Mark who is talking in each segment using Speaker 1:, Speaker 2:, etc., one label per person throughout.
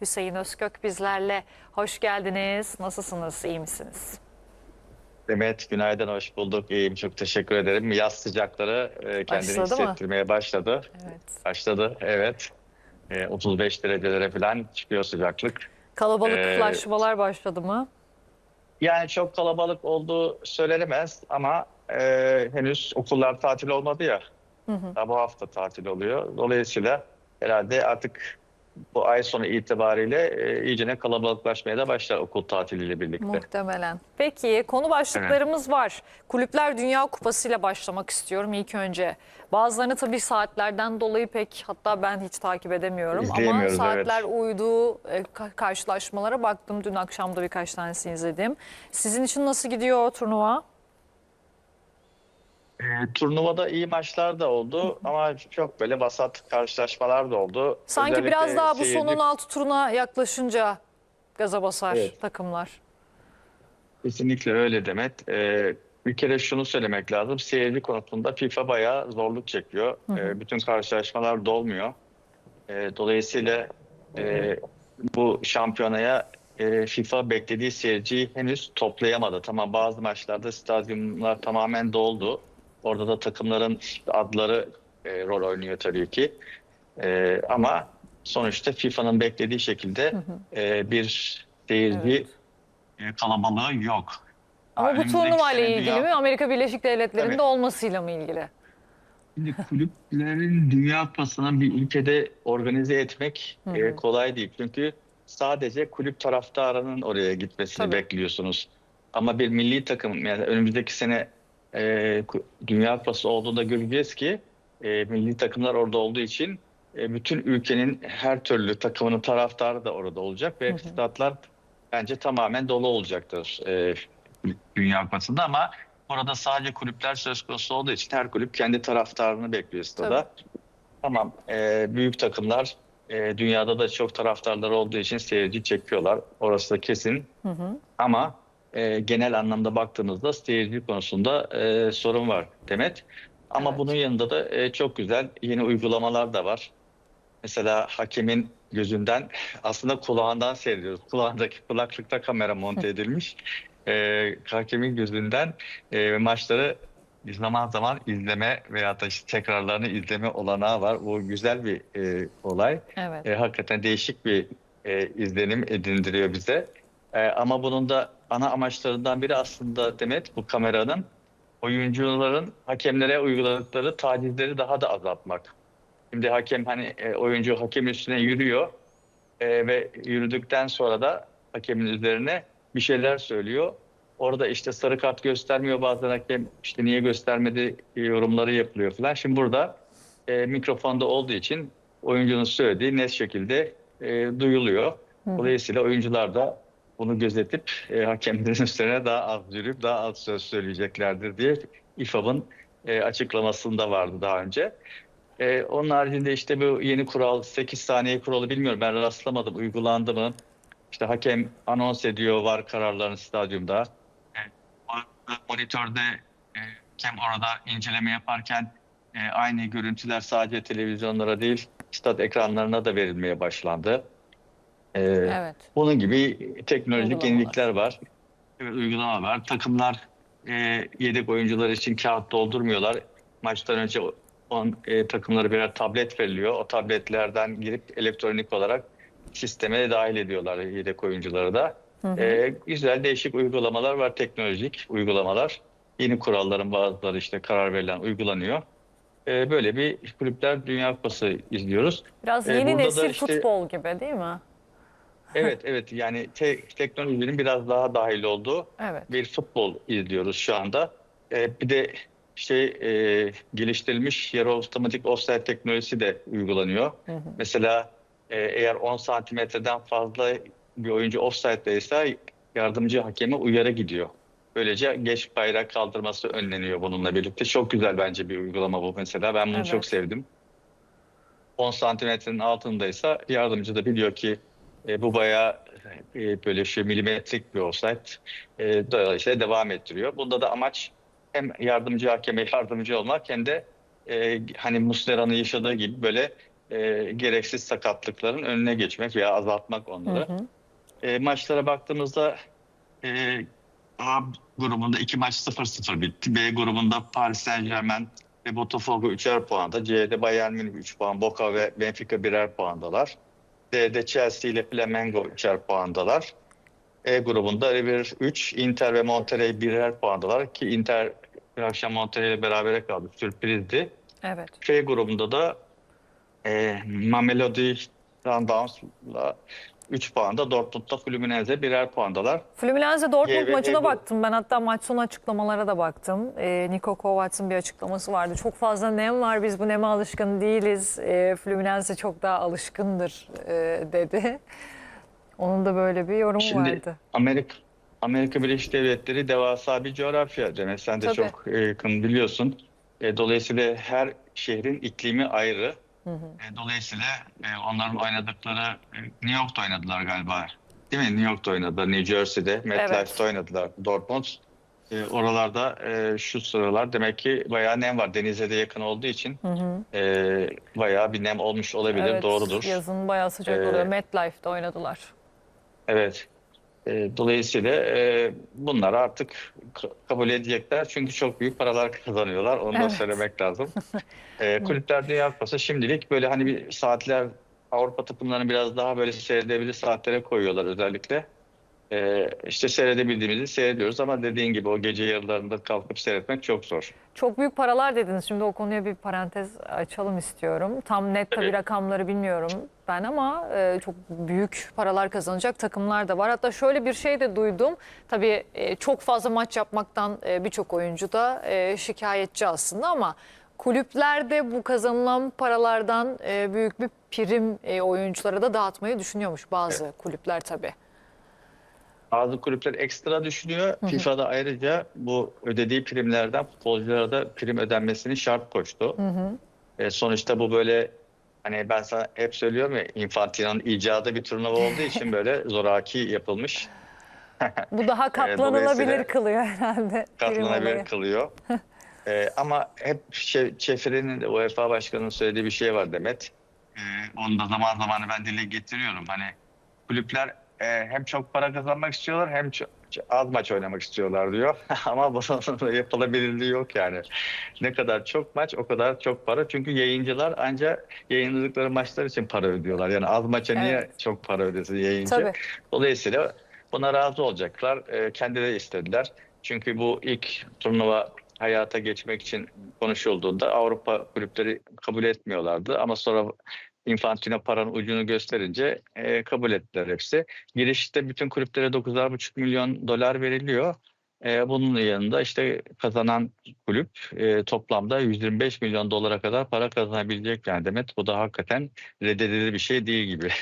Speaker 1: Hüseyin Özkök bizlerle. Hoş geldiniz. Nasılsınız? İyi misiniz?
Speaker 2: Demet günaydın, hoş bulduk. İyiyim, çok teşekkür ederim. Yaz sıcakları e, kendini
Speaker 1: Başladı mı?
Speaker 2: hissettirmeye başladı.
Speaker 1: Evet.
Speaker 2: Başladı, evet. E, 35 derecelere falan çıkıyor sıcaklık.
Speaker 1: Kalabalıklaşmalar başladı mı?
Speaker 2: Yani çok kalabalık olduğu söylenemez ama e, henüz okullar tatil olmadı ya. Daha bu hafta tatil oluyor. Dolayısıyla herhalde artık bu ay sonu itibariyle e, iyicene kalabalıklaşmaya da başlar okul tatiliyle birlikte.
Speaker 1: Muhtemelen. Peki konu başlıklarımız var. Kulüpler Dünya Kupası ile başlamak istiyorum ilk önce. Bazılarını tabii saatlerden dolayı pek hatta ben hiç takip edemiyorum. Ama saatler
Speaker 2: evet.
Speaker 1: uyduğu e, ka- karşılaşmalara baktım. Dün akşam da birkaç tanesini izledim. Sizin için nasıl gidiyor o turnuva?
Speaker 2: E, turnuvada iyi maçlar da oldu ama çok böyle vasat karşılaşmalar da oldu.
Speaker 1: Sanki
Speaker 2: Özellikle
Speaker 1: biraz daha bu
Speaker 2: seyirci-
Speaker 1: sonun altı turuna yaklaşınca gaza basar
Speaker 2: Evet.
Speaker 1: takımlar.
Speaker 2: Kesinlikle öyle Demet. Ee, bir kere şunu söylemek lazım. Seyirci konusunda FIFA bayağı zorluk çekiyor. Ee, bütün karşılaşmalar dolmuyor. Ee, dolayısıyla e, bu şampiyonaya e, FIFA beklediği seyirciyi henüz toplayamadı. Tamam bazı maçlarda stadyumlar tamamen doldu. Orada da takımların adları e, rol oynuyor tabii ki. E, ama sonuçta FIFA'nın beklediği şekilde e, bir seyirci e, kalabalığı yok.
Speaker 1: Ama bu
Speaker 2: Önümüzdeki
Speaker 1: turnuva ile
Speaker 2: sene
Speaker 1: ilgili
Speaker 2: dünya-
Speaker 1: mi? Amerika Birleşik Devletleri'nde
Speaker 2: Tabii.
Speaker 1: olmasıyla mı ilgili?
Speaker 2: Şimdi kulüplerin Dünya Kupası'nı bir ülkede organize etmek
Speaker 1: Hı
Speaker 2: e, kolay değil. Çünkü sadece kulüp taraftarının oraya gitmesini
Speaker 1: Tabii.
Speaker 2: bekliyorsunuz. Ama bir milli takım yani önümüzdeki sene e, Dünya Kupası olduğunda göreceğiz ki e, milli takımlar orada olduğu için e, bütün ülkenin her türlü takımının taraftarı da orada olacak ve
Speaker 1: Hı hı.
Speaker 2: statlar bence tamamen dolu olacaktır e, Dünya Kupası'nda ama Burada sadece kulüpler söz konusu olduğu için her kulüp kendi taraftarını bekliyor stada. Tamam, e, büyük takımlar e, dünyada da çok taraftarları olduğu için seyirci çekiyorlar. Orası da kesin.
Speaker 1: Hı hı.
Speaker 2: Ama e, genel anlamda baktığımızda seyirci konusunda e, sorun var Demet. Ama
Speaker 1: Evet.
Speaker 2: bunun yanında da e, çok güzel yeni uygulamalar da var. Mesela hakemin gözünden aslında kulağından seyrediyoruz. Kulağındaki kulaklıkta kamera monte edilmiş. E, hakemin gözünden e, maçları zaman zaman izleme veya da işte tekrarlarını izleme olanağı var. Bu güzel bir e, olay.
Speaker 1: Evet.
Speaker 2: E, hakikaten değişik bir e, izlenim edindiriyor bize. E, ama bunun da ana amaçlarından biri aslında Demet bu kameranın oyuncuların hakemlere uyguladıkları tacizleri daha da azaltmak. Şimdi hakem hani e, oyuncu hakem üstüne yürüyor e, ve yürüdükten sonra da hakemin üzerine bir şeyler söylüyor. Orada işte sarı kart göstermiyor bazen hakem işte niye göstermedi yorumları yapılıyor falan. Şimdi burada e, mikrofonda olduğu için oyuncunun söylediği net şekilde e, duyuluyor. Dolayısıyla oyuncular da bunu gözetip e, hakemlerin üstüne daha az yürüyüp daha az söz söyleyeceklerdir diye İFAB'ın e, açıklamasında vardı daha önce. E, onun haricinde işte bu yeni kural 8 saniye kuralı bilmiyorum ben rastlamadım uygulandı mı? İşte hakem anons ediyor var kararlarını stadyumda. E, o- monitörde e, hakem orada inceleme yaparken e, aynı görüntüler sadece televizyonlara değil stat ekranlarına da verilmeye başlandı. E,
Speaker 1: Evet.
Speaker 2: bunun gibi teknolojik
Speaker 1: Uygulamalar.
Speaker 2: yenilikler var. Evet, uygulama var. Takımlar e, yedek oyuncular için kağıt doldurmuyorlar. Maçtan önce on, e, takımlara birer tablet veriliyor. O tabletlerden girip elektronik olarak sisteme dahil ediyorlar yedek oyuncuları da.
Speaker 1: Hı hı.
Speaker 2: E, güzel değişik uygulamalar var, teknolojik uygulamalar. Yeni kuralların bazıları işte karar verilen uygulanıyor. E, böyle bir kulüpler Dünya Kupası izliyoruz.
Speaker 1: Biraz
Speaker 2: E,
Speaker 1: yeni
Speaker 2: da
Speaker 1: nesil
Speaker 2: işte-
Speaker 1: futbol gibi değil mi?
Speaker 2: Evet evet yani te- teknolojinin biraz daha dahil olduğu
Speaker 1: Evet.
Speaker 2: bir futbol izliyoruz şu anda. Ee, bir de şey e, geliştirilmiş yarı otomatik offside teknolojisi de uygulanıyor.
Speaker 1: Hı hı.
Speaker 2: Mesela e, eğer 10 santimetreden fazla bir oyuncu offside'deyse yardımcı hakeme uyarı gidiyor. Böylece geç bayrak kaldırması önleniyor bununla birlikte. Çok güzel bence bir uygulama bu mesela. Ben bunu
Speaker 1: Evet.
Speaker 2: çok sevdim. 10 santimetrenin altındaysa yardımcı da biliyor ki e, bu bayağı e, böyle şey milimetrik bir offside. E, dolayısıyla devam ettiriyor. Bunda da amaç hem yardımcı hakeme yardımcı olmak hem de e, hani Muslera'nın yaşadığı gibi böyle e, gereksiz sakatlıkların önüne geçmek veya azaltmak onları. E, maçlara baktığımızda e, A grubunda iki maç 0-0 bitti. B grubunda Paris Saint-Germain ve Botafogo 3'er puanda. C'de Bayern Münih 3 puan. Boca ve Benfica birer puandalar. D'de Chelsea ile Flamengo 3'er puandalar. E grubunda River 3, Inter ve Monterrey birer puandalar ki Inter bir akşam Monterrey ile berabere kaldı. Sürprizdi.
Speaker 1: Evet.
Speaker 2: F grubunda da e, Mamelodi Sundowns'la 3 puanda. Dortmund'da Fluminense birer puandalar.
Speaker 1: Fluminense Dortmund
Speaker 2: G ve
Speaker 1: maçına
Speaker 2: E bu-
Speaker 1: baktım. Ben hatta maç sonu açıklamalara da baktım. Ee, Niko Kovac'ın bir açıklaması vardı. Çok fazla nem var. Biz bu neme alışkın değiliz. Ee, Fluminense çok daha alışkındır e, dedi. Onun da böyle bir yorumu
Speaker 2: Şimdi
Speaker 1: vardı.
Speaker 2: Amerika Amerika Birleşik Devletleri devasa bir coğrafya demek. Sen de
Speaker 1: Tabii.
Speaker 2: çok e, yakın biliyorsun. E, dolayısıyla her şehrin iklimi ayrı. E, dolayısıyla e, onların oynadıkları e, New York'ta oynadılar galiba. Değil mi? New York'ta oynadılar. New Jersey'de, MetLife'da oynadılar. Dortmund. E, oralarda e, şu sıralar demek ki bayağı nem var. Denize de yakın olduğu için e, bayağı bir nem olmuş olabilir.
Speaker 1: Evet,
Speaker 2: Doğrudur.
Speaker 1: Yazın bayağı sıcak
Speaker 2: Ee,
Speaker 1: oluyor. MetLife'da oynadılar.
Speaker 2: Evet. E, dolayısıyla e, bunlar artık ka- kabul edecekler. Çünkü çok büyük paralar kazanıyorlar. Onu da
Speaker 1: Evet.
Speaker 2: söylemek lazım. E, Kulüpler Dünya Kupası şimdilik böyle hani bir saatler Avrupa takımlarını biraz daha böyle seyredebilir saatlere koyuyorlar özellikle. E, işte seyredebildiğimizi seyrediyoruz ama dediğin gibi o gece yarılarında kalkıp seyretmek çok zor.
Speaker 1: Çok büyük paralar dediniz. Şimdi o konuya bir parantez açalım istiyorum. Tam net tabii
Speaker 2: Tabii.
Speaker 1: rakamları bilmiyorum ben ama e, çok büyük paralar kazanacak takımlar da var. Hatta şöyle bir şey de duydum. Tabii e, çok fazla maç yapmaktan e, birçok oyuncu da e, şikayetçi aslında ama kulüplerde bu kazanılan paralardan e, büyük bir prim e, oyunculara da dağıtmayı düşünüyormuş bazı kulüpler tabii.
Speaker 2: Bazı kulüpler ekstra düşünüyor. FIFA'da ayrıca bu ödediği primlerden futbolculara da prim ödenmesini şart koştu. E, sonuçta bu böyle hani ben sana hep söylüyorum ya Infantino'nun icadı bir turnuva olduğu için böyle zoraki yapılmış.
Speaker 1: Bu daha katlanılabilir
Speaker 2: dolayısıyla
Speaker 1: kılıyor herhalde.
Speaker 2: Katlanabilir kılıyor. E, ama hep şey, Çeferi'nin de UEFA Başkanı'nın söylediği bir şey var Demet. E, onu da zaman zaman ben dile getiriyorum. Hani kulüpler e, hem çok para kazanmak istiyorlar hem çok, az maç oynamak istiyorlar diyor. Ama bunun yapılabilirliği yok yani. Ne kadar çok maç o kadar çok para. Çünkü yayıncılar ancak yayınladıkları maçlar için para ödüyorlar. Yani az maça niye
Speaker 1: Evet.
Speaker 2: çok para ödesin yayıncı?
Speaker 1: Tabii.
Speaker 2: Dolayısıyla buna razı olacaklar. E, kendileri istediler. Çünkü bu ilk turnuva hayata geçmek için konuşulduğunda Avrupa kulüpleri kabul etmiyorlardı. Ama sonra Infantino paranın ucunu gösterince e, kabul ettiler hepsi. Girişte bütün kulüplere 9,5 milyon dolar veriliyor. E, bunun yanında işte kazanan kulüp e, toplamda 125 milyon dolara kadar para kazanabilecek yani Demet. Bu da hakikaten reddedilir bir şey değil gibi.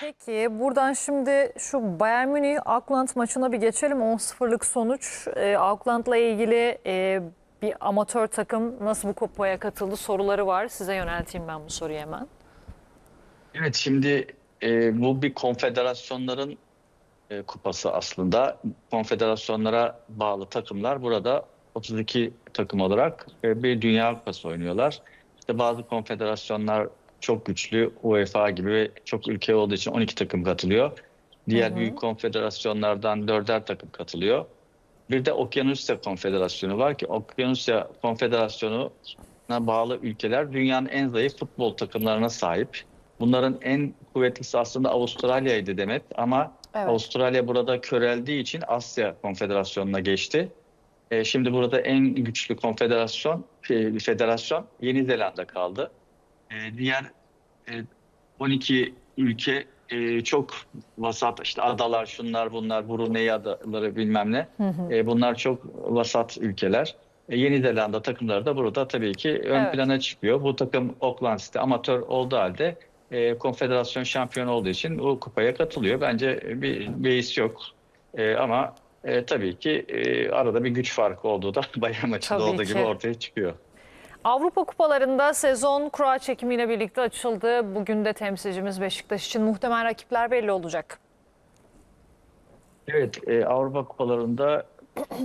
Speaker 1: Peki buradan şimdi şu Bayern Münih Auckland maçına bir geçelim. 10-0'lık sonuç. Ee, Auckland'la ilgili e, bir amatör takım nasıl bu kupaya katıldı soruları var. Size yönelteyim ben bu soruyu hemen.
Speaker 2: Evet şimdi e, bu bir konfederasyonların e, kupası aslında. Konfederasyonlara bağlı takımlar burada 32 takım olarak e, bir dünya kupası oynuyorlar. İşte bazı konfederasyonlar çok güçlü UEFA gibi ve çok ülke olduğu için 12 takım katılıyor. Diğer
Speaker 1: Hı hı.
Speaker 2: büyük konfederasyonlardan dörder takım katılıyor. Bir de Okyanusya Konfederasyonu var ki Okyanusya Konfederasyonu'na bağlı ülkeler dünyanın en zayıf futbol takımlarına sahip. Bunların en kuvvetlisi aslında Avustralya'ydı Demet ama
Speaker 1: Evet.
Speaker 2: Avustralya burada köreldiği için Asya Konfederasyonu'na geçti. E, şimdi burada en güçlü konfederasyon, e, federasyon Yeni Zelanda kaldı. E, diğer e, 12 ülke e, çok vasat işte adalar şunlar bunlar Brunei adaları bilmem ne. E, bunlar çok vasat ülkeler. E, Yeni Zelanda takımları da burada tabii ki ön
Speaker 1: Evet.
Speaker 2: plana çıkıyor. Bu takım Auckland City amatör olduğu halde e, konfederasyon şampiyonu olduğu için o kupaya katılıyor. Bence bir beis yok. E, ama e, tabii ki e, arada bir güç farkı olduğu da Bayern maçında
Speaker 1: Tabii
Speaker 2: olduğu
Speaker 1: ki.
Speaker 2: gibi ortaya çıkıyor.
Speaker 1: Avrupa kupalarında sezon kura çekimiyle birlikte açıldı. Bugün de temsilcimiz Beşiktaş için muhtemel rakipler belli olacak.
Speaker 2: Evet, e, Avrupa kupalarında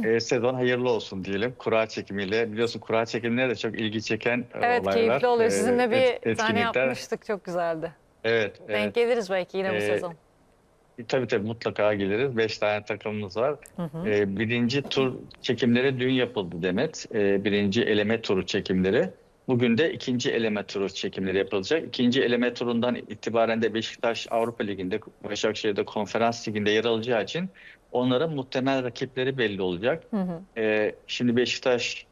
Speaker 2: e, sezon hayırlı olsun diyelim. Kura çekimiyle. Biliyorsun kura çekimleri de çok ilgi çeken e,
Speaker 1: Evet
Speaker 2: olaylar.
Speaker 1: keyifli oluyor.
Speaker 2: E,
Speaker 1: Sizinle bir
Speaker 2: et-
Speaker 1: tane yapmıştık. Çok güzeldi.
Speaker 2: Evet,
Speaker 1: Denk
Speaker 2: evet.
Speaker 1: geliriz belki yine bu
Speaker 2: Ee,
Speaker 1: sezon.
Speaker 2: Tabii tabii mutlaka geliriz. Beş tane takımımız var. Ee, birinci tur çekimleri dün yapıldı Demet. Ee, birinci eleme turu çekimleri. Bugün de ikinci eleme turu çekimleri yapılacak. İkinci eleme turundan itibaren de Beşiktaş Avrupa Ligi'nde, Başakşehir'de Konferans Ligi'nde yer alacağı için onların muhtemel rakipleri belli olacak.
Speaker 1: Hı hı.
Speaker 2: Ee, şimdi Beşiktaş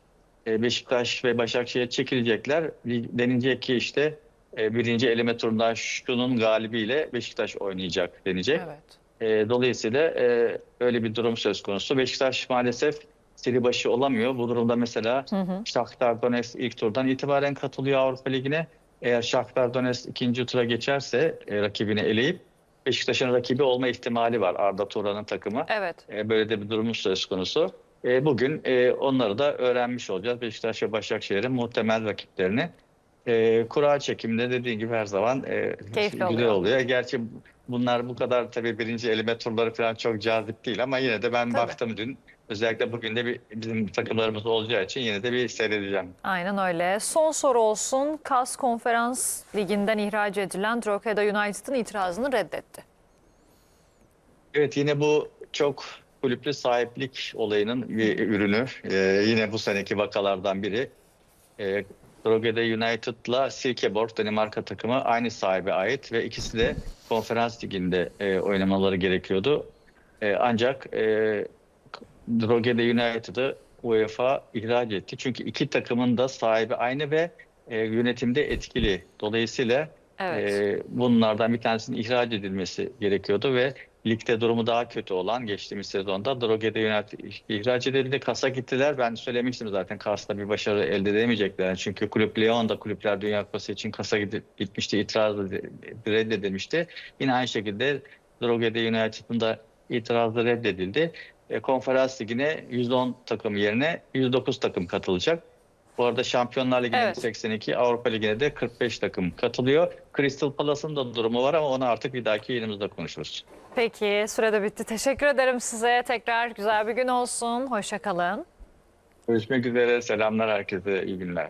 Speaker 2: e, Beşiktaş ve Başakşehir çekilecekler. Denilecek ki işte birinci eleme turundan şunun galibiyle Beşiktaş oynayacak denecek.
Speaker 1: Evet.
Speaker 2: E, dolayısıyla e, öyle bir durum söz konusu. Beşiktaş maalesef seri başı olamıyor. Bu durumda mesela
Speaker 1: Hı hı.
Speaker 2: Shakhtar Donetsk ilk turdan itibaren katılıyor Avrupa Ligi'ne. Eğer Shakhtar Donetsk ikinci tura geçerse e, rakibini eleyip Beşiktaş'ın rakibi olma ihtimali var Arda Turan'ın takımı.
Speaker 1: Evet.
Speaker 2: E, Böyle de bir durumun söz konusu. E, Bugün e, onları da öğrenmiş olacağız. Beşiktaş ve Başakşehir'in muhtemel rakiplerini. E, Kura çekiminde dediğin gibi her zaman e,
Speaker 1: Keyifli
Speaker 2: güzel
Speaker 1: oluyor.
Speaker 2: oluyor. Gerçi bunlar bu kadar tabii birinci eleme turları falan çok cazip değil ama yine de ben
Speaker 1: Tabii.
Speaker 2: baktım dün. Özellikle bugün de bir, bizim takımlarımız olacağı için yine de bir seyredeceğim.
Speaker 1: Aynen öyle. Son soru olsun. KAS Konferans Ligi'nden ihraç edilen Drogheda United'ın itirazını reddetti.
Speaker 2: Evet yine bu çok kulüplü sahiplik olayının bir ürünü. Ee, yine bu seneki vakalardan biri. Ee, Drogheda United'la Silkeborg Danimarka takımı aynı sahibe ait ve ikisi de konferans liginde e, oynamaları gerekiyordu. E, ancak e, Drogheda United'ı UEFA ihraç etti. Çünkü iki takımın da sahibi aynı ve e, yönetimde etkili. Dolayısıyla
Speaker 1: Evet.
Speaker 2: ee, bunlardan bir tanesinin ihraç edilmesi gerekiyordu ve ligde durumu daha kötü olan geçtiğimiz sezonda Drogheda United ihraç edildi. Kas'a gittiler. Ben söylemiştim zaten Kas'ta bir başarı elde edemeyecekler. Çünkü kulüp Leon'da kulüpler Dünya Kupası için Kas'a gitmişti. itiraz ed- reddedilmişti. Yine aynı şekilde Drogheda United'ın da itirazı reddedildi. E, konferans ligine 110 takım yerine 109 takım katılacak. Bu arada Şampiyonlar Ligi'ne
Speaker 1: Evet.
Speaker 2: 82, Avrupa Ligi'ne de 45 takım katılıyor. Crystal Palace'ın da durumu var ama onu artık bir dahaki yayınımızda konuşuruz.
Speaker 1: Peki sürede bitti. Teşekkür ederim size. Tekrar güzel bir gün olsun. Hoşçakalın.
Speaker 2: Görüşmek üzere. Selamlar herkese. iyi günler.